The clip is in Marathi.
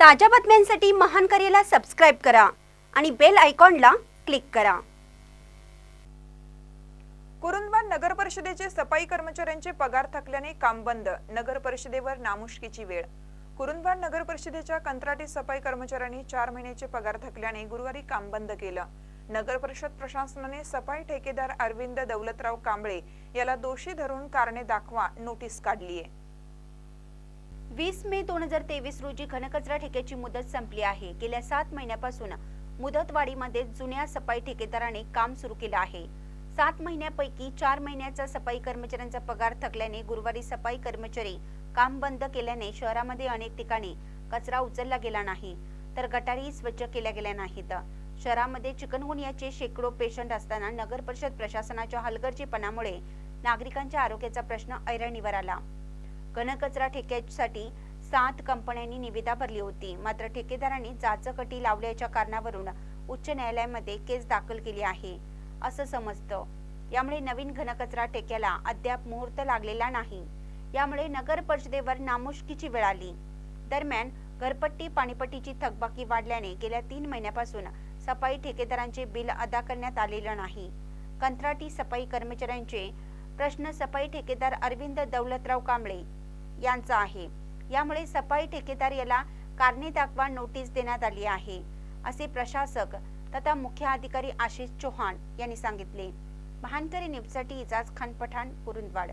ताज्या बातम्यांसाठी महान करेला सबस्क्राईब करा आणि बेल आयकॉनला क्लिक करा. कुरुंदवाड नगर परिषदेचे सफाई कर्मचाऱ्यांचे पगार थकल्याने काम बंद नगर परिषदेवर नामुष्कीची वेळ. कुरुंदवाड नगर परिषदेच्या कंत्राटी सफाई कर्मचाऱ्यांनी चार महिन्याचे पगार थकल्याने गुरुवारी काम बंद केलं. नगर परिषद प्रशासनाने सफाई ठेकेदार अरविंद दौलतराव कांबळे याला दोषी धरून कारणे दाखवा नोटीस काढली आहे वीस मे दोन हजार तेवीस रोजी घनकचरा ठेक्याची मुदत संपली आहे. गेल्या सात महिन्यापासून मुदतवाढीमध्ये जुन्या सफाई ठेकेदाराने काम सुरू केलं आहे. सात महिन्यापैकी चार महिन्याचा सफाई कर्मचाऱ्यांचा पगार थकल्याने गुरुवारी सफाई कर्मचारी काम बंद केल्याने शहरामध्ये अनेक ठिकाणी कचरा उचलला गेला नाही तर गटारी स्वच्छ केल्या गेल्या नाहीत. शहरामध्ये चिकनगुनियाचे शेकडो पेशंट असताना नगर परिषद प्रशासनाच्या हलगर्जीपणामुळे नागरिकांच्या आरोग्याचा प्रश्न ऐरणीवर आला. घनकचरा ठेक्यासाठी सात कंपन्यांनी निविदा भरली होती. मात्र ठेकेदारांनी जाचकटी लावल्याच्या कारणावरून उच्च न्यायालयामध्ये केस दाखल केली आहे असं समजतं. यामुळे नवीन घनकचरा ठेक्याला अद्याप मुहूर्त लागलेला नाही. यामुळे नगर परिषदेवर नामुष्कीची वेळ आली. दरम्यान घरपट्टी पाणीपट्टीची थकबाकी वाढल्याने गेल्या तीन महिन्यापासून सफाई ठेकेदारांचे बिल अदा करण्यात आलेलं नाही. कंत्राटी सफाई कर्मचाऱ्यांचे प्रश्न सफाई ठेकेदार अरविंद दौलतराव कांबळे यांचा आहे. यामुळे सफाई ठेकेदार याला कारणे दाखवा नोटीस देण्यात आली आहे असे प्रशासक तथा मुख्य अधिकारी आशिष चौहान यांनी सांगितले. महानकरी न्यूजसाठी इजाज खान पठाण कुरुंदवाड